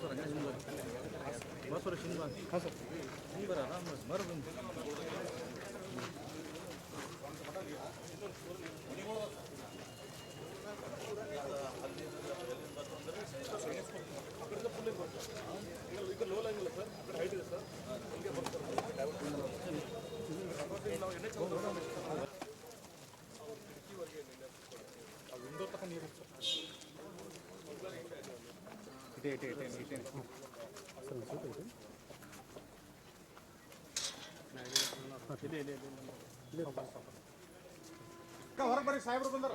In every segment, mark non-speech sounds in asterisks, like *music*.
가서 그냥 신발 가서 ಹಿಂಗೆ ಬರ್ರಿ ಆರಾಮ ಬರ್ರಿ ಬರ್ರಿ ಹೊರಗೆ ಬರ್ರಿ ಸಾಹೇಬ್ರು ಬಂದಾರ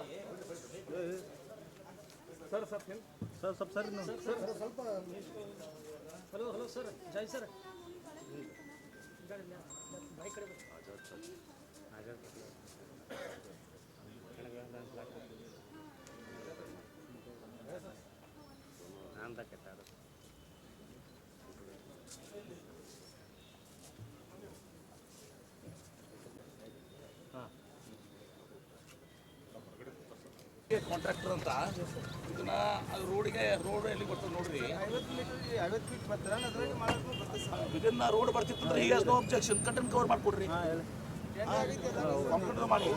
ಸರ್ ಸರ್ ಸರ್ ಸ್ವಲ್ಪ ಸರ್ ನೀವು ಸರ್ ಸ್ವಲ್ಪ ಹಲೋ ಹಲೋ ಸರ್ ಜೈ ಸರ್ ಕಾಂಟ್ರಾಕ್ಟರ್ ಅಂತ? ಇದನ್ನ ಅದು ರೋಡ್ಗೆ ರೋಡ್ ಎಲ್ಲಿ ಬರ್ತದೆ ನೋಡ್ರಿ. ಇದನ್ನ ರೋಡ್ ಬರ್ತಿತ್ತಂದ್ರೆ ಈಗ ನೋ ಅಬ್ಜೆಕ್ಷನ್ ಕಂಟೆಂಟ್ ಕವರ್ ಮಾಡ್ಕೊಡ್ರಿ. ಕಂಪ್ಯೂಟರ್ ಮಾಡಿ.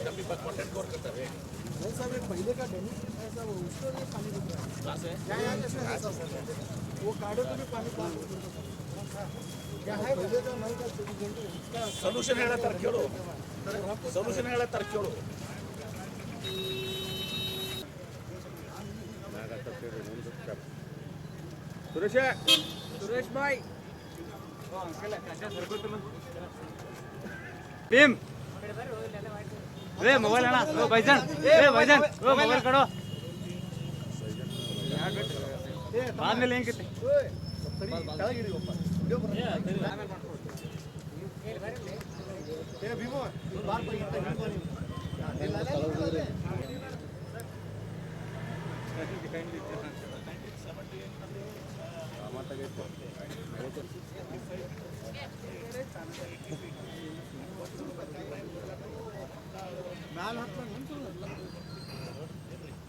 डब्बी पर कंटेंट कवर करता है नहीं साहब ये पहले का डेनिस है साहब उसको भी पानी गिर रहा है कहाँ से क्या यहाँ कैसे है साहब वो काढ़े को भी पानी पास क्या है पहले का नल का चौबीस घंटे उसका ಸೊಲ್ಯೂಷನ್ ಹೇಳತ್ತಾರ ಕೇಳು ಸೊಲ್ಯೂಷನ್ ಹೇಳತ್ತಾರ ಕೇಳು ಸುರೇಶ ಸುರೇಶ್ ಬಾಯ್ ಭೀಮ್ ಏ ಮೊಬೈಲ್ ಅಣ್ಣ ಓ ಬೈಜಾನ್ ಏ ಬೈಜಾನ್ ಓ ಮೊಬೈಲ್ ಏ ಆದ್ಮೇಲೆ ಹೆಂಗಿತ್ತು ಏ ಭೀಮೋ ಬಾರ್ ಪೈ ಇತ್ತ ಭೀಮೋ ನೀವು ಮ್ಯಾಲ ಹತ್ಕೊಂಡು ನಿಂತು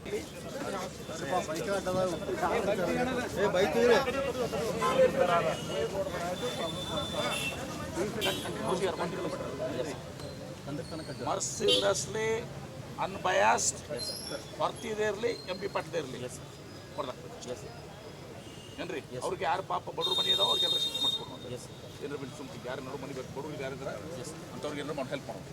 ಏ ಬೈತೀರಿ ಮರ್ಸಿಲೆಸ್ಲಿ ಅನ್ಬಯಾಸ್ಡ್ ಬರ್ತಿದೆ ಇರಲಿ ಎಂ ಪಿ ಪಟ್ಟದೇ ಇರಲಿ ಏನ್ರಿ? ಅವ್ರಿಗೆ ಯಾರು ಪಾಪ ಬಡವ್ರ ಮನೆ ಇದಾವ ಅವ್ರಿಗೆಲ್ಲ ಶಿಫ್ಟ್ ಮಾಡಿಸ್ಕೊಡು ಏನಾರು ಬಿಟ್ಟು ಸುಮ್ನೆ ಯಾರು ನಡು ಮನೆ ಬೇಕು ಬಡವ್ರಿಗೆ ಯಾರು ಇದಾರೆ? ಅಂತವ್ರಿಗೆ ಎಲ್ಲರೂ ಮಾಡಿ ಹೆಲ್ಪ್ ಮಾಡೋದು.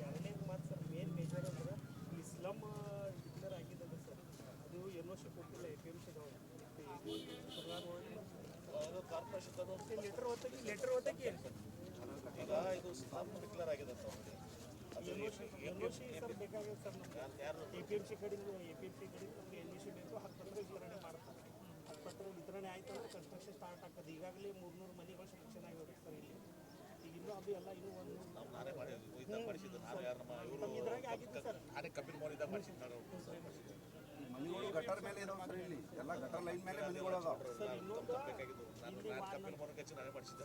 ಎರಡನೇ ಮಾತು ಸರ್ ಮೇನ್ ಮೇಜರ್ ಅಂದ್ರೆ ಈ ಸ್ಲಮ್ ಡಿಕ್ಲೇರ್ ಆಗಿದ್ದಲ್ಲ ಸರ್ ಅದು ಎನ್ ಒ ಸಿ ಕೊಟ್ಟಿಲ್ಲ ಎ ಪಿ ಎಂ ಲೆಟರ್ ಓದಕ್ಕೆ ಲೆಟರ್ ಓದಕ್ಕೆ ಈಗ ಇದು ಡಿಕ್ಲೇರ್ ಆಗಿದೆ ಅಂತ O C N O C sir ಬೇಕಾಗಿದೆ ಸರ್ ನಮ್ಗೆ. ಎ ಪಿ ಎಂ ಸಿ ಕಡೆಯಿಂದ ಎ ಪಿ ಎಂ ಸಿ ಕಡೆಯಿಂದ ನಮ್ಗೆ ಎನ್ ಒ ಸಿ ಬೇಕು ಹತ್ತು ಪತ್ರ ವಿತರಣೆ ಮಾಡ್ತಾರೆ. ಹತ್ತು ಪತ್ರ ವಿತರಣೆ ಆಯ್ತು ಅಂದ್ರೆ ಕನ್ಸ್ಟ್ರಕ್ಷನ್ ಸ್ಟಾರ್ಟ್ ಆಗ್ತದೆ. ಈಗಾಗಲೇ ಮೂರ್ನೂರು ಮನೆಗಳು ಸೆಲೆಕ್ಷನ್ ಆಗಿರೋದು ಸರ್ ಇಲ್ಲಿ. ಈಗ ಇನ್ನೂ ಅದು ಎಲ್ಲ ಇನ್ನೂ ಒಂದು ನಾವು ನಾನೇ ಮಾಡಿ ಇದ್ದಾಗ ಮಾಡಿಸಿದ್ದು. ನಾನು ಯಾರು ನಮ್ಮ ಇವರು ಇದ್ರಾಗೆ ಆಗಿತ್ತು ಸರ್. ನಾನೇ ಕಬ್ಬಿನ ಮಾಡಿಸಿದ್ದು ಮನೆಗಳು ಗಟರ್ ಮೇಲೆ ಇದಾವ ಇಲ್ಲಿ. ಎಲ್ಲ ಗಟರ್ ಲೈನ್ ಮೇಲೆ ಮನೆಗಳು ಅದಾವ. ಸರ್ ಇನ್ನೊಂದು ಬೇಕಾಗಿದ್ದು. ನಾನು ನಾನು ಕಬ್ಬಿನ ಮೋನಿಗೆ ಹಚ್ಚಿ ನಾನೇ ಮಾಡಿಸಿದ್ದೆ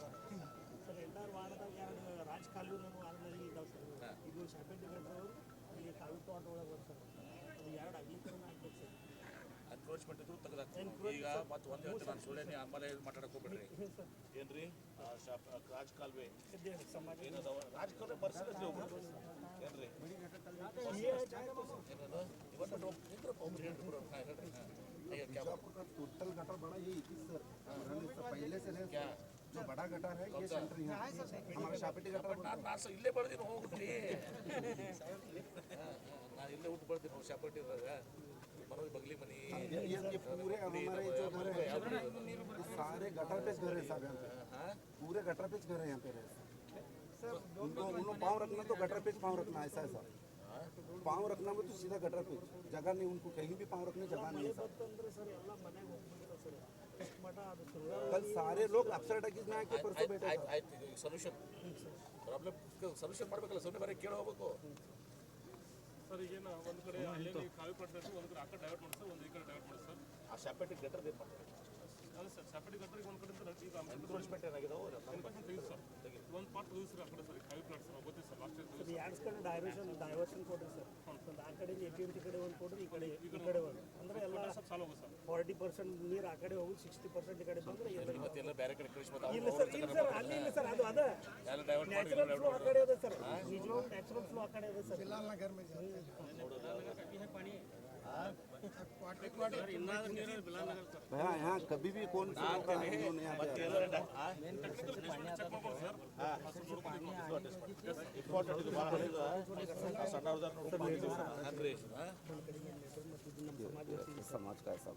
ಸರ್ ಎಲ್ಲರೂ ವಾರ್ಡ್ದಾಗ ಎರಡು ರಾಜ್ ಕಾಲೂನು ವಾರ್ಡ್ನಲ್ಲಿ ಇದಾವೆ ಸರ್. ಇದು ಇಲ್ಲಿ ಒಳಗೆ ಬರ್ತಾರೆ ಅದು ಎರಡು ಅಗ್ಲೀಕರಣ ಆಗ್ಬೇಕು ಸರ್. ಇದ್ರು ಈಗ ಮತ್ತೆ ಒಂದು ಹೇಳ್ತೀನಿ ನಾನು ಸುಳ್ಳೇನೆ ಆಮೇಲೆ ಮಾತಾಡಕ್ಕೆ ಹೋಗ್ಬೇಡ್ರಿ. ಏನ್ರಿ? ರಾಜ್ ಕಾಲ್ವೆ. ಏನದಾವ ರಾಜ್ ಕಾಲುವೆ ಹೋಗ್ಬಿಡ್ರಿ ಏನ್ರಿ? ಇವತ್ತು ಹೇಳ್ರಿ ಟೋಟಲ್ ಹಾ, ಹೇಳ್ರಿ. ಹಾ. ಅಯ್ಯೋ, ಕ್ಯಾ ಬಾತ್? टोटल गटर बड़ा ये इक्कीस सर पुराने से पहले से है क्या? जो बड़ा गटर है ये सेंटर यहाँ हमारा शापेटी गटर ನಾನು ನಾನು ಸ ಇಲ್ಲೇ ಬರ್ತೀನಿ ಹೋಗ್ಬಿಟ್ರಿ ನಾನು ಇಲ್ಲೇ ಊಟ ಬರ್ತೀನಿ ಶಾಪಟ್ಟಿದಾಗ ಬರೋದು *laughs* ಬಗ್ಲಿ ಮನಿ ये ये पूरे हमारे जो घर है ये सारे गटर पे घर है साहब यहाँ पे पूरे गटर पे घर है यहाँ पे रहे उनको उनको पाँव रखना तो गटर पे पाँव रखना ऐसा ऐसा पाँव रखना में तो सीधा गटर पे जगह नहीं उनको कहीं भी पाँव रखने जगह नहीं है साहब ಅಂತಂದ್ರೆ ಸರ್ ಎಲ್ಲ ಮನೆಗೆ ಹೋಗ್ಬಿಟ್ಟಿದೆ ಸರ್ ಎಷ್ಟು ಮಠ ಅದು ಶೃಂಗಾರ कल सारे लोग अफसर टकीज में आके परसों बैठे ಆಯ್ತು ಆಯ್ತು ಈಗ ಸೊಲ್ಯೂಷನ್ ಪ್ರಾಬ್ಲಮ್ ಸೊಲ್ಯೂಷನ್ ಮಾಡಬೇಕಲ್ಲ ಸುಮ್ಮನೆ ಬರೀ ಕೇಳಿ ಹೋಗ್ಬೇಕು ಸರ್ ಈಗೇನು ಒಂದು ಕಡೆ ಅಲ್ಲೇ ಕಾವಿ ಪಡ್ತಾರೆ ಒಂದು ಕಡೆ ಆ ಕಡೆ ಡೈವರ್ಟ್ ಮಾಡಿ ಸರ್ ಒಂದು ಈ ಕಡೆ ಡೈವರ್ಟ್ ಮಾಡಿ ಸರ್ ಆ ಶಾಪೇಟಿಗೆ ಗಟ್ಟರ್ ಏನು ಮಾಡ್ತಾರೆ ಅಲ್ಲ ಸರ್ ಸಪ್ರೇಟ್ ಒಂದು ಕಡೆ ಸರ್ ಈಗ ಎನ್ಕ್ರೋಚ್ಮೆಂಟ್ ಏನಾಗಿದಾವೆ ಒಂದು ಪಾರ್ಟ್ ಇದೆ ಆ ಕಡೆ sir high plot sir sir ಕಡೆ ಡೈವರ್ಷನ್ ಡೈವರ್ಷನ್ ಕೊಡ್ರಿ ಸರ್. ಒಂದು ಆ ಕಡೆ ಕಡೆ ಒಂದು ಕೊಡ್ರಿ ಈ ಕಡೆ ಕಡೆ ಅಂದ್ರೆ ಎಲ್ಲ ಸ್ವಲ್ಪ ಸರ್. ಪರ್ಸೆಂಟ್ ನೀರು ಆ ಕಡೆ ಹೋಗಿ ಸಿಕ್ಸ್ಟಿ ಪರ್ಸೆಂಟ್ ಈ ಕಡೆ ಬಂದ್ರೆ ಮತ್ತೆ ಎಲ್ಲ ಬೇರೆ ಕಡೆ ಕೃಷಿ ಇಲ್ಲ ಸರ್ ಅಲ್ಲಿ ಇಲ್ಲ ಸರ್ ಅದು ಡೈವರ್ಟ್ ಮಾಡಿ ಫ್ಲೋ ಆ ಕಡೆ ಇದೆ ಸರ್. ನಿಜವಾಗ್ಲೂ ನ್ಯಾಚುರಲ್ ಫ್ಲೋ ಆ ಕಡೆ ಇದೆ ಸರ್. ಜಿಲ್ಲಾ ನಗರ ಮೇ ಪಾನಿ यहाँ पे समाज का ऐसा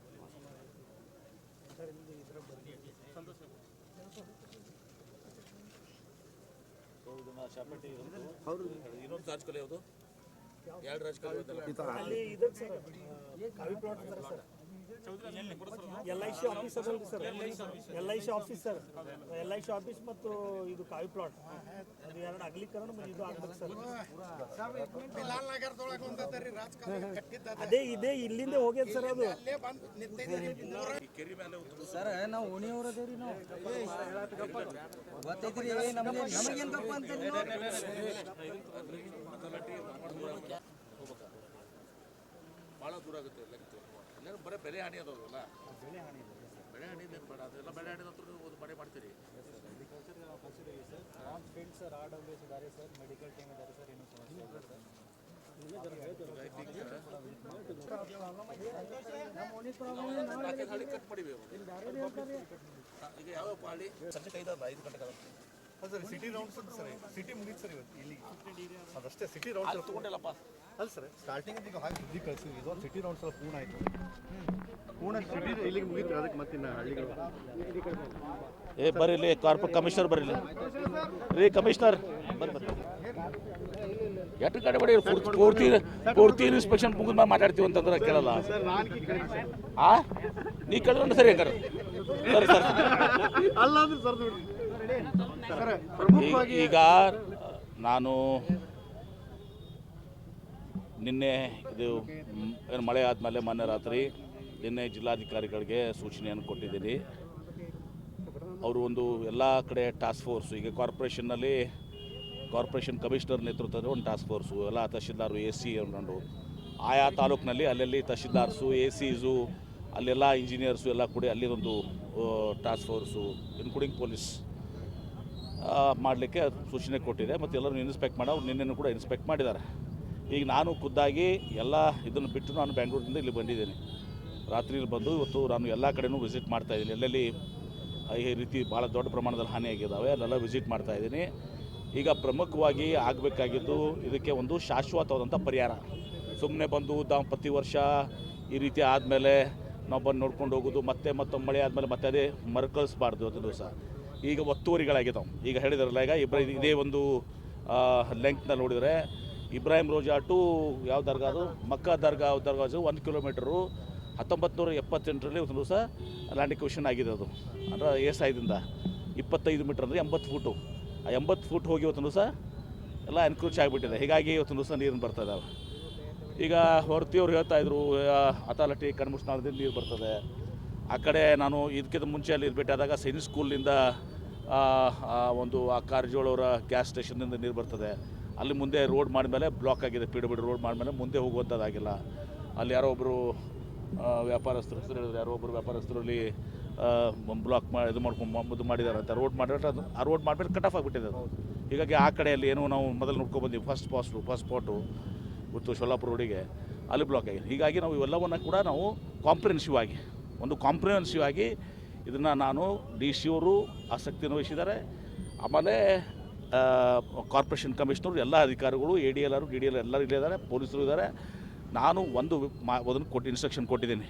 ಶಾಪೇಟಿ ಇನ್ನೊಂದು ರಾಜಕೀಯ ಯಾವುದು ಎರಡು ಅಲ್ಲಿ ಇದೆ ಸರ್ ಕಾವಿ plot sir sir. L I C office ಅದಲ್ರಿ sir. L I C office sir. L I C office ಮತ್ತು ಇದು ಕಾವಿ ಪ್ಲಾಟ್ ಅದು ಎರಡು ಅಗ್ಲೀಕರಣ ಮತ್ತು ಇದು ಆಗ್ಬೇಕು ಸರ್. ಅದೇ ಇದೇ ಇಲ್ಲಿಂದ ಹೋಗ್ಯದ ಸರ್ ಅದು. ಸರ್ ನಾವು ಓಣಿಯವ್ರು ನಾವು. ಗೊತ್ತೈತ್ರಿ ನಮಗೆ ನಮಗೇನು ತಪ್ಪ ಅಂತೀರಿ ಭಾಳ ದೂರ ಆಗುತ್ತೆ ಲೆಕ್ಕ ಬರೀ ಬೆಲೆ ಹಾನಿ ಅದಲ್ಲ ಬೆಳೆ ಹಾನಿ ಬೆಳೆ ಹಾನಿ ಏನು ಬೇಡ ಅದೆಲ್ಲ ಬೆಳೆ ಹಾನಿ ಹತ್ರ ನೀವು ಒಂದು ಮನೆ ಮಾಡ್ತೀರಿ. ಸರ್ ಆರ್ ಡಬ್ಲ್ಯೂ ಎಸ್ ಇದ್ದಾರೆ ಸರ್ ಮೆಡಿಕಲ್ ಟೀಮ್ ಇದ್ದಾರೆ ಸರ್ ಏನು ಸಮಸ್ಯೆ ಈಗ ಯಾವ ಪಾಳಿ? ಸಂಜೆ ಐದು ಐದು ಗಂಟೆಗೆ sir city rounds sir city ಮುಗೀತು ಸರ್ ಇವತ್ತು ಇಲ್ಲಿ ಅದಷ್ಟೇ ಸಿಟಿ ರೌಂಡ್ಸ್ ಅಲ್ಲಿ ತಗೊಂಡಿಲ್ಲಪ್ಪ. ಅಲ್ಲ ಸರ್ ಸ್ಟಾರ್ಟಿಂಗ್ ಈಗ ಹಾಗೆ ಸುದ್ದಿ ಕಳಿಸಿ ಇದೊಂದು ಸಿಟಿ ರೌಂಡ್ಸ್ ಸ್ವಲ್ಪ ಪೂರ್ಣ ಆಯಿತು. ಪೂರ್ಣ ಸಿಟಿ ಇಲ್ಲಿಗೆ ಮುಗೀತು ಅದಕ್ಕೆ ಮತ್ತಿನ್ನ ಹಳ್ಳಿಗಳು ಏ ಬರ್ರಿ ಇಲ್ಲಿ ಕಾರ್ಪೊರೇಟ್ ಕಮಿಷನರ್ ಬರೀಲಿ ಇಲ್ಲಿ. ರೀ ಕಮಿಷನರ್ ಬರ್ರಿ ಬರ್ರಿ ಎಷ್ಟು ಕಡೆ ಬಡಿ ಪೂರ್ತಿ ಪೂರ್ತಿ ಇನ್ಸ್ಪೆಕ್ಷನ್ ಮುಗಿದ ಮೇಲೆ ಮಾತಾಡ್ತೀವಿ ಅಂತಂದ್ರೆ ಕೇಳಲ್ಲ. ಆ? ನೀ ಕೇಳಿದ್ರೆ ಸರಿ ಹಂಗಾರೆ. ಸರಿ ಸರ್. ಅಲ್ಲ ಅಂದ್ರೆ ಸರ್ ನೋಡಿ ಈಗ ನಾನು ನಿನ್ನೆ ಇದು ಏನು ಮಳೆ ಆದಮೇಲೆ ಮೊನ್ನೆ ರಾತ್ರಿ ನಿನ್ನೆ ಜಿಲ್ಲಾಧಿಕಾರಿಗಳಿಗೆ ಸೂಚನೆಯನ್ನು ಕೊಟ್ಟಿದ್ದೀನಿ. ಅವರು ಒಂದು ಎಲ್ಲ ಕಡೆ ಟಾಸ್ಕ್ ಫೋರ್ಸು ಈಗ ಕಾರ್ಪೊರೇಷನ್ನಲ್ಲಿ ಕಾರ್ಪೊರೇಷನ್ ಕಮಿಷನರ್ ನೇತೃತ್ವದ ಒಂದು ಟಾಸ್ಕ್ ಫೋರ್ಸು ಎಲ್ಲ ತಹಶೀಲ್ದಾರು ಎ ಸಿ ಅಂದ್ಕೊಂಡು ಆಯಾ ತಾಲೂಕಿನಲ್ಲಿ ಅಲ್ಲಲ್ಲಿ ತಹಶೀಲ್ದಾರ್ಸು ಎ ಸಿಸು ಅಲ್ಲೆಲ್ಲ ಇಂಜಿನಿಯರ್ಸು ಎಲ್ಲ ಕೂಡಿ ಅಲ್ಲಿ ಒಂದು ಟಾಸ್ಕ್ ಫೋರ್ಸು ಇನ್ಕ್ಲೂಡಿಂಗ್ ಪೊಲೀಸ್ ಮಾಡಲಿಕ್ಕೆ ಸೂಚನೆ ಕೊಟ್ಟಿದೆ. ಮತ್ತು ಎಲ್ಲರೂ ಇನ್ಸ್ಪೆಕ್ಟ್ ಮಾಡಿ. ಅವ್ರು ನಿನ್ನೆನೂ ಕೂಡ ಇನ್ಸ್ಪೆಕ್ಟ್ ಮಾಡಿದ್ದಾರೆ. ಈಗ ನಾನು ಖುದ್ದಾಗಿ ಎಲ್ಲ ಇದನ್ನು ಬಿಟ್ಟು ನಾನು ಬೆಂಗಳೂರಿನಿಂದ ಇಲ್ಲಿ ಬಂದಿದ್ದೀನಿ. ರಾತ್ರಿಯಲ್ಲಿ ಬಂದು ಇವತ್ತು ನಾನು ಎಲ್ಲ ಕಡೆನೂ ವಿಸಿಟ್ ಮಾಡ್ತಾ ಇದ್ದೀನಿ. ಎಲ್ಲೆಲ್ಲಿ ಈ ರೀತಿ ಭಾಳ ದೊಡ್ಡ ಪ್ರಮಾಣದಲ್ಲಿ ಹಾನಿಯಾಗಿದ್ದಾವೆ ಅಲ್ಲೆಲ್ಲ ವಿಸಿಟ್ ಮಾಡ್ತಾ ಇದ್ದೀನಿ. ಈಗ ಪ್ರಮುಖವಾಗಿ ಆಗಬೇಕಾಗಿದ್ದು ಇದಕ್ಕೆ ಒಂದು ಶಾಶ್ವತವಾದಂಥ ಪರಿಹಾರ. ಸುಮ್ಮನೆ ಬಂದು ದ ಪ್ರತಿ ವರ್ಷ ಈ ರೀತಿ ಆದಮೇಲೆ ನಾವು ಬಂದು ನೋಡ್ಕೊಂಡು ಹೋಗೋದು, ಮತ್ತೆ ಮತ್ತೊಮ್ಮೆ ಮಳೆ ಆದಮೇಲೆ ಮತ್ತೆ ಅದೇ ಮರುಕಳಿಸ್ಬಾರ್ದು ಇವತ್ತಿನ ದಿವಸ. ಈಗ ಒತ್ತುವರಿಗಳಾಗಿದ್ದಾವೆ. ಈಗ ಹೇಳಿದಾರಲ್ಲ, ಈಗ ಇಬ್ರ ಇದೇ ಒಂದು ಲೆಂತ್ನ ನೋಡಿದರೆ, ಇಬ್ರಾಹಿಂ ರೋಜಾ ಟು ಯಾವ ದರ್ಗಾ ಅದು? ಮಕ್ಕಾ ದರ್ಗಾ ದರ್ಗಾಜು ಒಂದು ಕಿಲೋಮೀಟ್ರು ಹತ್ತೊಂಬತ್ತು ನೂರ ಎಪ್ಪತ್ತೆಂಟರಲ್ಲಿ ಒಂದು ದಿವಸ ಲ್ಯಾಂಡ್ ಎಕ್ವಿಷನ್ ಆಗಿದೆ ಅದು. ಅಂದರೆ ಏ ಸಾಯ್ದಿಂದ ಇಪ್ಪತ್ತೈದು ಮೀಟ್ರ್ ಅಂದರೆ ಎಂಬತ್ತು ಫೂಟು ಆ ಎಂಬತ್ತು ಫೂಟ್ ಹೋಗಿ ಇವತ್ತು ದಿವಸ ಎಲ್ಲ ಎನ್ಕ್ರೋಚ್ ಆಗಿಬಿಟ್ಟಿದೆ. ಹೀಗಾಗಿ ಇವತ್ತು ದಿವಸ ನೀರು ಬರ್ತಾ ಇದ್ದಾವೆ ಈಗ ಹೊರತಿಯವ್ರು ಹೇಳ್ತಾ ಇದ್ರು ಅಥಾರಿಟಿ ಕಣ್ಮುಚ್ನಾಳದಿಂದ ನೀರು ಬರ್ತದೆ. ಆ ಕಡೆ ನಾನು ಇದಕ್ಕಿಂತ ಮುಂಚೆ ಅಲ್ಲಿ ಭೇಟಿಯಾದಾಗ ಸೈನಿಕ್ ಸ್ಕೂಲಿಂದ ಒಂದು, ಆ ಕಾರಜೋಳವರ ಗ್ಯಾಸ್ ಸ್ಟೇಷನ್ನಿಂದ ನೀರು ಬರ್ತದೆ. ಅಲ್ಲಿ ಮುಂದೆ ರೋಡ್ ಮಾಡಿದ್ಮೇಲೆ ಬ್ಲಾಕ್ ಆಗಿದೆ ಪಿ ಡಬ್ಲ್ಯೂ ರೋಡ್ ಮಾಡಿದ್ಮೇಲೆ ಮುಂದೆ ಹೋಗುವಂಥದ್ದಾಗಿಲ್ಲ ಅಲ್ಲಿ ಯಾರೋ ಒಬ್ಬರು ವ್ಯಾಪಾರಸ್ಥರು ಹೆಸರು ಹೇಳಿದ್ರು ಯಾರೋ ಒಬ್ಬರು ವ್ಯಾಪಾರಸ್ಥರು ಅಲ್ಲಿ ಬ್ಲಾಕ್ ಮಾಡಿ ಇದು ಮಾಡ್ಕೊಂಡು ಇದು ಮಾಡಿದ್ದಾರೆ ಅಂತ. ರೋಡ್ ಮಾಡಿದ್ರೆ ಅದು, ಆ ರೋಡ್ ಮಾಡಿಬಿಟ್ಟು ಕಟ್ ಆಫ್ ಆಗಿಬಿಟ್ಟಿದೆ ಅದು. ಹೀಗಾಗಿ ಆ ಕಡೆಯಲ್ಲಿ ಏನೋ ನಾವು ಮೊದಲು ನೋಡ್ಕೊಬಂದ್ವಿ ಫಸ್ಟ್ ಪಾಸ್ಟು ಫಸ್ಟ್ ಸ್ಪಾಟು ಗೊತ್ತು ಸೊಲ್ಲಾಪುರ ರೋಡಿಗೆ. ಅಲ್ಲಿ ಬ್ಲಾಕ್ ಆಗಿದೆ. ಹೀಗಾಗಿ ನಾವು ಇವೆಲ್ಲವನ್ನು ಕೂಡ ನಾವು ಕಾಂಪ್ರಿಹೆನ್ಸಿವ್ ಆಗಿ ಒಂದು ಕಾಂಪ್ರಿಹೆನ್ಸಿವ್ ಆಗಿ ಇದನ್ನು ನಾನು ಡಿ ಸಿ ಅವರು ಆಸಕ್ತಿಯನ್ನು ವಹಿಸಿದ್ದಾರೆ. ಆಮೇಲೆ ಕಾರ್ಪೊರೇಷನ್ ಕಮಿಷನರು ಎಲ್ಲ ಅಧಿಕಾರಿಗಳು A D L R D D L ಎಲ್ಲರೂ ಇಲ್ಲಿದ್ದಾರೆ ಪೊಲೀಸರು ಇದ್ದಾರೆ. ನಾನು ಒಂದು ಮಾ, ಅದನ್ನು ಕೊಟ್ಟು ಇನ್ಸ್ಟ್ರಕ್ಷನ್ ಕೊಟ್ಟಿದ್ದೀನಿ.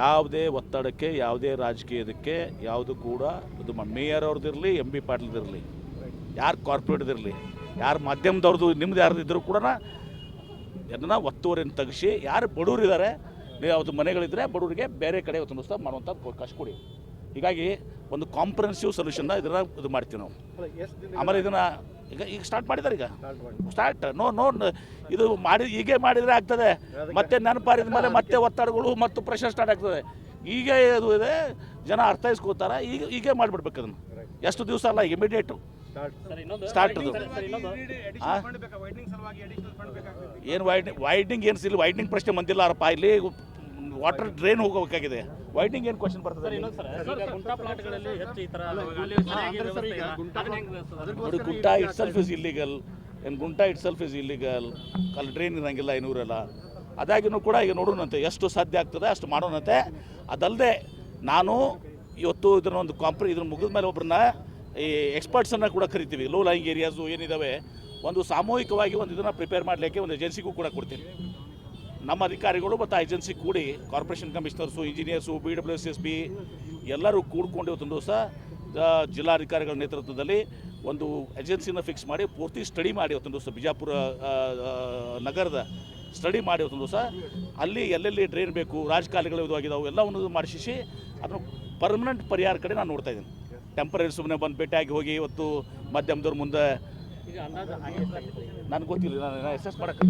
ಯಾವುದೇ ಒತ್ತಡಕ್ಕೆ, ಯಾವುದೇ ರಾಜಕೀಯದಕ್ಕೆ, ಯಾವುದು ಕೂಡ ಇದು ಮೇಯರ್ ಅವ್ರದ್ದಿರಲಿ ಎಂ ಬಿ ಪಾಟೀಲ್ದಿರಲಿ ಯಾರು ಕಾರ್ಪೊರೇಟ್ದಿರಲಿ ಯಾರು ಮಾಧ್ಯಮದವ್ರದ್ದು ನಿಮ್ದು ಯಾರ್ದು ಇದ್ದರೂ ಕೂಡ ಅದನ್ನು ಒತ್ತುವರಿಯನ್ನು ತೆಗೆಸಿ, ಯಾರು ಬಡವರಿದ್ದಾರೆ ನೀವು ಅದು ಮನೆಗಳಿದ್ದರೆ ಬಡವರಿಗೆ ಬೇರೆ ಕಡೆ ದಿವಸ ಮಾಡುವಂಥ ಅವಕಾಶ ಕೊಡಿ. ಹೀಗಾಗಿ ಒಂದು ಕಾಂಪ್ರಹೆನ್ಸಿವ್ ಸೊಲ್ಯೂಷನ್ನ ಇದನ್ನು ಇದು ಮಾಡ್ತೀವಿ ನಾವು. ಅಲ್ಲ ಎಷ್ಟು ದಿನ ಆಮೇಲೆ ಇದನ್ನು ಈಗ ಈಗ ಸ್ಟಾರ್ಟ್ ಮಾಡಿದ್ದಾರೆ ಈಗ. ಸ್ಟಾರ್ಟ್ ಸ್ಟಾರ್ಟ್ ನೋ ನೋ ಇದು ಮಾಡಿ ಹೀಗೆ ಮಾಡಿದರೆ ಆಗ್ತದೆ. ಮತ್ತೆ ನೆನಪಾರಿದ ಮೇಲೆ ಮತ್ತೆ ಒತ್ತಡಗಳು ಮತ್ತು ಪ್ರೆಷರ್ ಸ್ಟಾರ್ಟ್ ಆಗ್ತದೆ. ಈಗ ಇದು ಇದೆ ಜನ ಅರ್ಥೈಸ್ಕೋತಾರೆ ಈಗ ಹೀಗೆ ಮಾಡಿಬಿಡ್ಬೇಕು ಅದನ್ನು. ಎಷ್ಟು ದಿವಸ ಅಲ್ಲ ಇಮಿಡಿಯೇಟು ಸ್ಟಾರ್ಟ್ ಸರ್ ಇನ್ನೊಂದು ಸ್ಟಾರ್ಟ್ ಸರ್ ಇನ್ನೊಂದು. ಏನು ವೈಡ್ನಿಂಗ್ ವೈಡ್ನಿಂಗ್ ಏನು ಸಿಲ್ ವೈಡ್ನಿಂಗ್ ಪ್ರಶ್ನೆ ಬಂದಿಲ್ಲಾರಪ್ಪ ಇಲ್ಲಿ ವಾಟರ್ ಡ್ರೈನ್ ಹೋಗಬೇಕಾಗಿದೆ. ವೈಟಿಂಗ್ ಏನು ಕ್ವಶನ್ ಬರ್ತದೆ? ಸರ್ ಇನ್ನೊಂದು ಸರ್ ಗುಂಟಾ ಇಟ್ ಸೆಲ್ಫ್ ಇಸ್ ಇಲ್ಲಿಗಲ್ ಏನು ಗುಂಟ ಇಟ್ ಸೆಲ್ಫ್ ಇಸ್ ಇಲ್ಲಿಗಲ್ ಅಲ್ಲಿ ಡ್ರೈನ್ ಇರಂಗಿಲ್ಲ ಇನ್ನೂರೆಲ್ಲ ಅದಾಗಿನೂ ಕೂಡ ಈಗ ನೋಡೋಣಂತೆ ಎಷ್ಟು ಸಾಧ್ಯ ಆಗ್ತದೆ ಅಷ್ಟು ಮಾಡೋಣಂತೆ ಅದಲ್ಲದೆ ನಾನು ಇವತ್ತು ಇದನ್ನ ಒಂದು ಕಾಂಪ್ರಿ ಇದನ್ನ ಮುಗಿದ ಮೇಲೆ ಒಬ್ಬರನ್ನ ಈ ಎಕ್ಸ್ಪರ್ಟ್ಸನ್ನು ಕೂಡ ಕರಿತೀವಿ. ಲೋ ಲೈಂಗ್ ಏರಿಯಾಸು ಏನಿದ್ದಾವೆ ಒಂದು ಸಾಮೂಹಿಕವಾಗಿ ಒಂದು ಇದನ್ನು ಪ್ರಿಪೇರ್ ಮಾಡಲಿಕ್ಕೆ ಒಂದು ಏಜೆನ್ಸಿಗೂ ಕೂಡ ಕೊಡ್ತೀನಿ. ನಮ್ಮ ಅಧಿಕಾರಿಗಳು ಮತ್ತು ಏಜೆನ್ಸಿ ಕೂಡಿ corporation commissioners engineers B W S S B ಎಲ್ಲರೂ ಕೂಡ್ಕೊಂಡು ಇವತ್ತೊಂದು ದಿವಸ ಜಿಲ್ಲಾಧಿಕಾರಿಗಳ ನೇತೃತ್ವದಲ್ಲಿ ಒಂದು ಏಜೆನ್ಸಿನ ಫಿಕ್ಸ್ ಮಾಡಿ ಪೂರ್ತಿ ಸ್ಟಡಿ ಮಾಡಿ ಇವತ್ತೊಂದು ದಿವಸ ಬಿಜಾಪುರ ನಗರದ ಸ್ಟಡಿ ಮಾಡಿ ಇವತ್ತೊಂದು ದಿವಸ ಅಲ್ಲಿ ಎಲ್ಲೆಲ್ಲಿ ಡ್ರೈನ್ ಬೇಕು ರಾಜಕಾಲಿಗಳು ಇದು ಆಗಿದಾವೆ ಎಲ್ಲವನ್ನು ಮಾಡಿಸಿ ಅದನ್ನು ಪರ್ಮನೆಂಟ್ ಪರಿಹಾರ ಕಡೆ ನಾನು ನೋಡ್ತಾ ಇದ್ದೀನಿ ಟೆಂಪ್ರರಿ ಸುಮ್ಮನೆ ಬಂದು ಭೇಟಿಯಾಗಿ ಹೋಗಿ ಇವತ್ತು ಮಾಧ್ಯಮದವ್ರ ಮುಂದೆ ನನಗೆ ಗೊತ್ತಿಲ್ಲ ನಾನು ಎಸ್ ಎಸ್ ಮಾಡೋಕ್ಕೆ